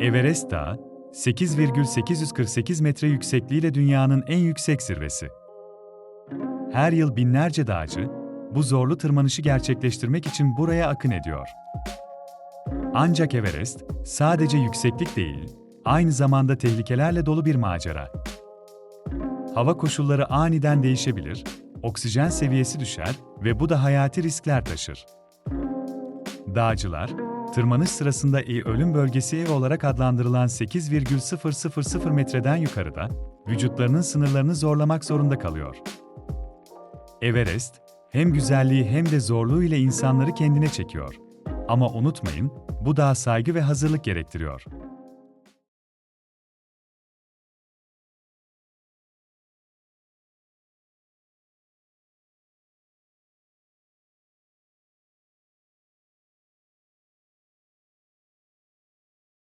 Everest Dağı, 8,848 metre yüksekliğiyle dünyanın en yüksek zirvesi. Her yıl binlerce dağcı, bu zorlu tırmanışı gerçekleştirmek için buraya akın ediyor. Ancak Everest, sadece yükseklik değil, aynı zamanda tehlikelerle dolu bir macera. Hava koşulları aniden değişebilir, oksijen seviyesi düşer ve bu da hayati riskler taşır. Dağcılar, tırmanış sırasında iyi ölüm bölgesi ev olarak adlandırılan 8,000 metreden yukarıda, vücutlarının sınırlarını zorlamak zorunda kalıyor. Everest, hem güzelliği hem de zorluğu ile insanları kendine çekiyor. Ama unutmayın, bu dağ saygı ve hazırlık gerektiriyor.